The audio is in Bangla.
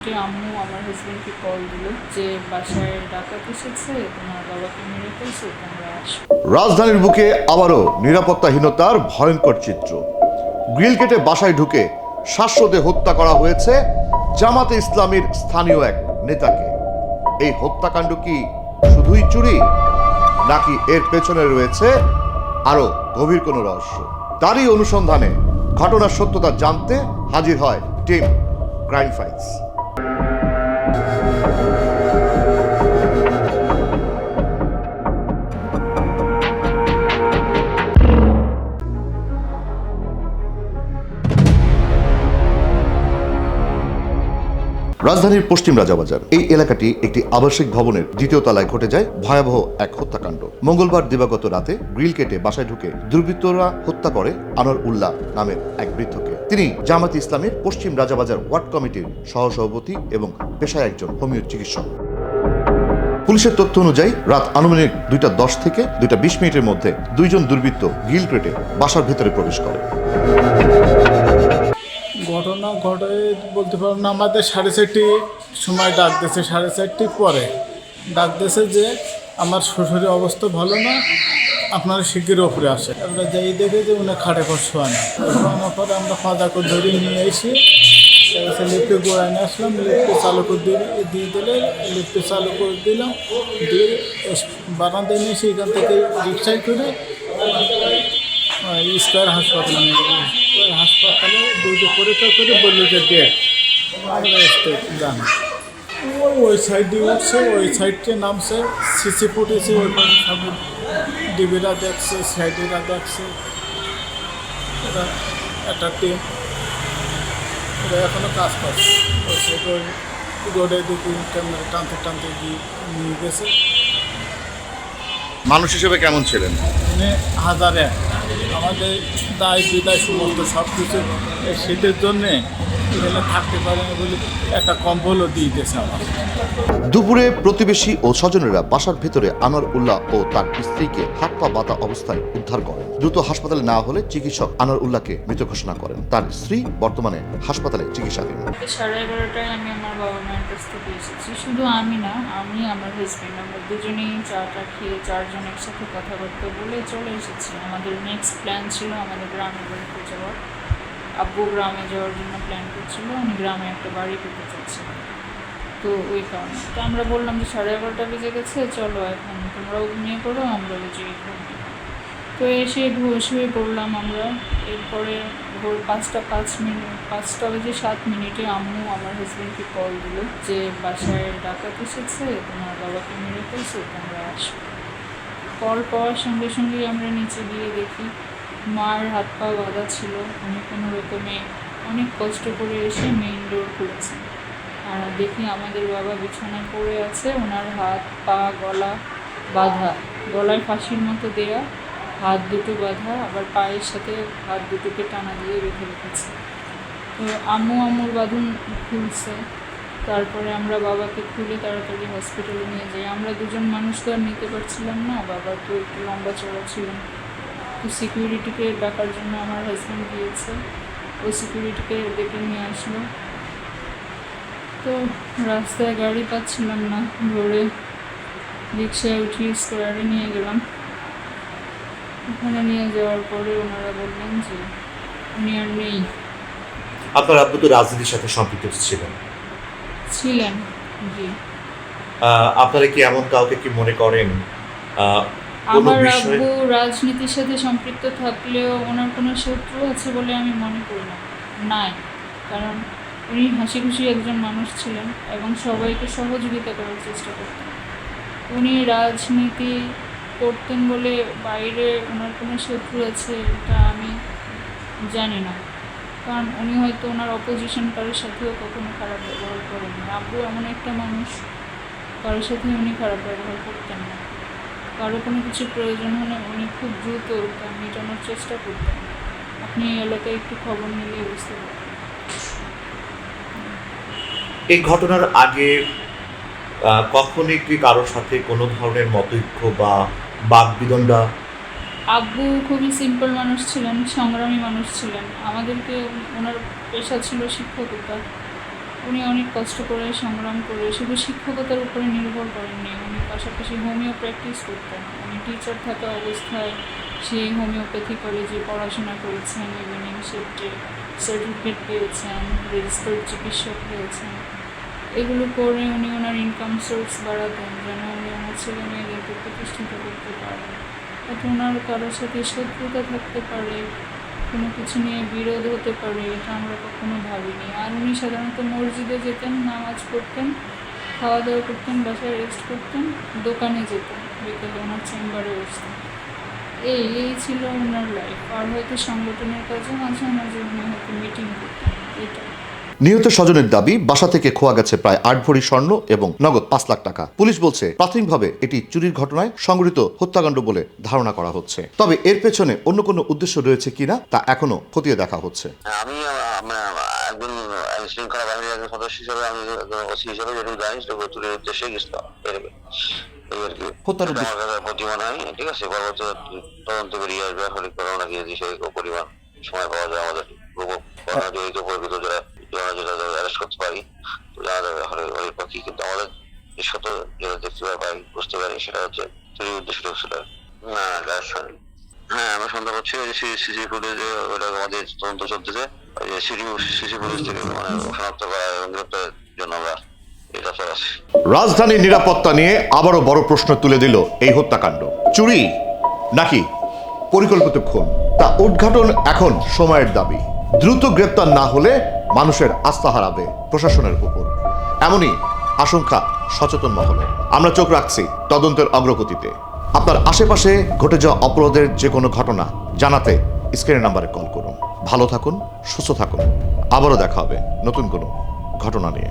আম্মু আমার হাজবেন্ডকে কল দিল যে বাসায় ডাকাত এসেছে, তোমার বাবাকে মেরে ফেলছে, তোমরা আসো। রাজধানীর বুকে আবারও নিরাপত্তাহীনতার ভয়ঙ্কর চিত্র। গ্রিল কেটে বাসায় ঢুকে শ্বাসরোধে হত্যা করা হয়েছে জামাতে ইসলামীর স্থানীয় এক নেতাকে। এই হত্যাকাণ্ড কি শুধুই চুরি, নাকি এর পেছনে রয়েছে আরও গভীর কোনো রহস্য? তারই অনুসন্ধানে ঘটনার সত্যতা জানতে হাজির হয় টিম ক্রাইম ফাইলস রাজধানীর পশ্চিম রাজাবাজার। এই এলাকাটি একটি আবাসিক ভবনের দ্বিতীয় তলায় ঘটে যায় ভয়াবহ এক হত্যাকাণ্ড। মঙ্গলবার দিবাগত রাতে গ্রিল কেটে বাসায় ঢুকে দুর্বৃত্তরা হত্যা করে আনোয়ার উল্লাহ নামের এক বৃদ্ধকে। তিনি জামাত ইসলামের পশ্চিম রাজাবাজার ওয়ার্ড কমিটির সহসভাপতি এবং পেশায় একজন হোমিও চিকিৎসক। পুলিশের তথ্য অনুযায়ী রাত আনুমানিক দুইটা দশ থেকে দুইটা বিশ মিনিটের মধ্যে দুইজন দুর্বৃত্ত গ্রিল কেটে বাসার ভেতরে প্রবেশ করে। ঘটনা ঘটে বলতে পারব না, আমাদের সাড়ে চারটি সময় ডাক দিয়েছে। সাড়ে চারটি পরে ডাক দিয়েছে যে, আমার শ্বশুরের অবস্থা ভালো না, আপনারা শিগগির ওপরে আসে আমরা যাই দেখে যে উনি খাটে পর শোয়ানো। শোয়ানোর পরে আমরা ফাঁদা করে ধরে নিয়ে এসে তারপরে লিফটে গোড়ায় নিয়ে আসলাম। লিফটে চালু করে দিয়ে দিয়ে দিলে লিফটে চালু করে দিলাম। দিয়ে বারান্দায় নিয়ে এসে এখান থেকে রিক্সায় করে স্কোয়ার হাসপাতালে নিয়ে হাসপাতালে দুটো পরীক্ষা করে বলল যে আসতে ওই ওই সাইডে উঠছে ওই সাইডে নামছে সিসি ফুটেছে ওই পাশে সব ডিবিরা দেখছে সাইডেরা দেখছে। এরা একটা টিম এরা এখনও কাজ করছে। ওই সাইড ওই রোডে দিকে ক্যামেরা টানতে টানতে গিয়ে নিয়ে গেছে। মানুষ হিসেবে কেমন ছিলেন? মানে হাজারে। আমাদের দায় বিদায় সমস্ত সব কিছু শীতের জন্যে এখানে থাকতে পারে না বলে একটা কম্বলও দিয়েছে আমার দুপুরে প্রতিবেশী ও স্বজনেরা বাসার ভেতরে আনোয়ার উল্লাহ ও তার স্ত্রীকে হাত পা বাতা অবস্থায় উদ্ধার করেন। দ্রুত হাসপাতালে না হলে চিকিৎসক আনোয়ার উল্লাহকে মৃত ঘোষণা করেন। তার স্ত্রী বর্তমানে হাসপাতালে চিকিৎসাধীন। সাড়ে এগারোটায় আমি আমার বাবা মায়ের কাছ থেকে এসেছি। শুধু আমি না আমি আমার হাজব্যান্ড আমরা দুজনেই চাটা খেয়ে চারজন একসাথে কথাবার্তা বলে চলে এসেছি। আমাদের নেক্সট প্ল্যান ছিল আমাদের গ্রামে বাড়িতে যাওয়ার আব্বু গ্রামে যাওয়ার জন্য প্ল্যান করছিল আমি গ্রামে একটা বাড়ি পেতে চাচ্ছিলাম তো ওই কারণে। তো আমরা বললাম যে সাড়ে এগারোটা বেজে গেছে, চলো এখন তোমরাও ঘুমিয়ে পড়ো আমরাও যে ঘুমিয়ে তো এসে হয়ে পড়লাম আমরা। এরপরে ভোর পাঁচটা পাঁচ মিনিট পাঁচটা বেজে সাত মিনিটে আম্মু আমার হাজব্যান্ডকে কল দিল যে, বাসায় ডাকাত এসেছে, তোমার বাবাকে মেরে ফেলছে, তোমরা আসো। কল পাওয়ার সঙ্গে সঙ্গেই আমরা নিচে গিয়ে দেখি মার হাত পা বাঁধা ছিল। উনি কোনো রকমে অনেক কষ্ট করে এসে মেইন ডোর খুলেছেন আর দেখি আমাদের বাবা বিছানায় পড়ে আছে, ওনার হাত পা গলা বাঁধা। গলায় ফাঁসির মতো দেয়া, হাত দুটো বাঁধা, আবার পায়ের সাথে হাত দুটোকে টানা দিয়ে রেখে রেখেছে। তো আম্মু আম্মুর বাঁধন খুলছে। তারপরে আমরা বাবাকে খুলে তাড়াতাড়ি হসপিটালে নিয়ে যাই। আমরা দুজন মানুষ তো আর নিতে পারছিলাম না, বাবা তো একটু লম্বা চড়া ছিলেন। তো সিকিউরিটিকে ডাকার জন্য আমার হাজব্যান্ড গিয়েছে। ওই সিকিউরিটিকে ডেকে নিয়ে আসলো। তো রাস্তায় গাড়ি পাচ্ছিলাম না ভোরে রিক্সায় উঠিয়ে স্কোয়ারে নিয়ে গেলাম। ওখানে নিয়ে যাওয়ার পরে ওনারা বললেন যে উনি আর নেই। আপনার আব্বু তো রাজনীতির সাথে সম্পৃক্ত ছিলেন। ছিলেন জি। আপনারা কি এমন কাউকে কি মনে করেন? আমার আব্বু রাজনীতির সাথে সম্পৃক্ত থাকলেও ওনার কোনো শত্রু আছে বলে আমি মনে করি না। নাই। কারণ উনি হাসি খুশি একজন মানুষ ছিলেন এবং সবাইকে সহযোগিতা করার চেষ্টা করতেন। উনি রাজনীতি করতেন বলে বাইরে ওনার কোনো শত্রু আছে এটা আমি জানি না। কারণ উনি হয়তো ওনার অপোজিশন কারোর সাথেও কখনো খারাপ ব্যবহার করেননি। আব্বু এমন একটা মানুষ কারোর সাথে উনি খারাপ ব্যবহার করতেন না। কারও কোনো কিছু প্রয়োজন হলে উনি খুব দ্রুত তা মেটানোর চেষ্টা করতেন। আপনি এই এলাকায় একটু খবর নিলে বুঝতে পারবেন। এই ঘটনার আগে কখনই কি কারোর সাথে কোনো ধরনের মতৈক্য বা বাকবিদণ্ডা আব্বু খুবই সিম্পল মানুষ ছিলেন সংগ্রামী মানুষ ছিলেন। আমাদেরকে ওনার পেশা ছিল শিক্ষকতা। উনি অনেক কষ্ট করে, সংগ্রাম করে, শুধু শিক্ষকতার উপরে নির্ভর করেননি, উনি পাশাপাশি হোমিও প্র্যাকটিস করতেন। উনি টিচার থাকা অবস্থায় সেই হোমিওপ্যাথি কলেজে পড়াশোনা করেছেন ইভিনিং শিফটে সার্টিফিকেট পেয়েছেন রেজিস্টার্ড চিকিৎসক হয়েছেন। এগুলো করে উনি ওনার ইনকাম সোর্স বাড়াতেন, যেন উনি ওনার ছেলে মেয়েদেরকে প্রতিষ্ঠিত করতে পারেন। ওনার কারোর সাথে শত্রুতা থাকতে পারে কোনো কিছু নিয়ে বিরোধ হতে পারে, এটা আমরা কখনো ভাবিনি। আর উনি সাধারণত মসজিদে যেতেন, নামাজ পড়তেন খাওয়া দাওয়া করতেন, বাসায় রেস্ট করতেন, দোকানে যেতেন, বিকেলে ওনার চেম্বারে বসতেন। এই এই ছিল ওনার লাইফ আর হয়তো সংগঠনের কাজে মাঝে মাঝে উনি হয়তো মিটিং করতেন এটা নিহত স্বজনের দাবি বাসা থেকে খোয়া গেছে প্রায় আট ভরি স্বর্ণ এবং নগদ পাঁচ লাখ টাকা। পুলিশ বলছে প্রাথমিকভাবে এটি চুরির ঘটনায় সংগঠিত হত্যাকাণ্ড বলে ধারণা করা হচ্ছে। তবে এর পেছনে অন্য কোনো উদ্দেশ্য রয়েছে কিনা তা এখনও খতিয়ে দেখা হচ্ছে। আমি একজন শৃঙ্খলা বাহিনীর একজন সদস্য হিসেবে আমি ওসি হিসেবে যেটুকু জানি সেটুকু চুরির উদ্দেশ্যে ঠিক আছে পরবর্তী তদন্ত বেরিয়ে আসবে। সঠিক করোনা নাকি যদি সেই পরিমাণ সময় পাওয়া যায় আমাদের। জড়িত পরিচিত যারা যারা অ্যারেস্ট করতে পারি। জানা যাবে পাখি কিন্তু আমাদের যেটা দেখতে পাই বুঝতে পারি সেটা হচ্ছে চুরির উদ্দেশ্য ছিল। না হ্যাঁ আমরা ওই যে সিসি ফুটেজে ওটা আমাদের তদন্ত চলতেছে। ওই সিসি সিসি ফুটেজ থেকে মানে শনাক্ত করা এবং গ্রেপ্তারের জন্য আমরা রাজধানীর নিরাপত্তা নিয়ে আবারও বড় প্রশ্ন তুলে দিল এই হত্যাকাণ্ড। চুরি নাকি পরিকল্পিত খুন? তা উদ্ঘাটন এখন সময়ের দাবি। দ্রুত গ্রেপ্তার না হলে মানুষের আস্থা হারাবে প্রশাসনের উপর। এমনই আশঙ্কা সচেতন মহলে। আমরা চোখ রাখছি তদন্তের অগ্রগতিতে। আপনার আশেপাশে ঘটে যাওয়া অপরাধের যে কোনো ঘটনা জানাতে স্ক্রিনের নাম্বারে কল করুন। ভালো থাকুন, সুস্থ থাকুন। আবারও দেখা হবে নতুন কোনো ঘটনা নিয়ে।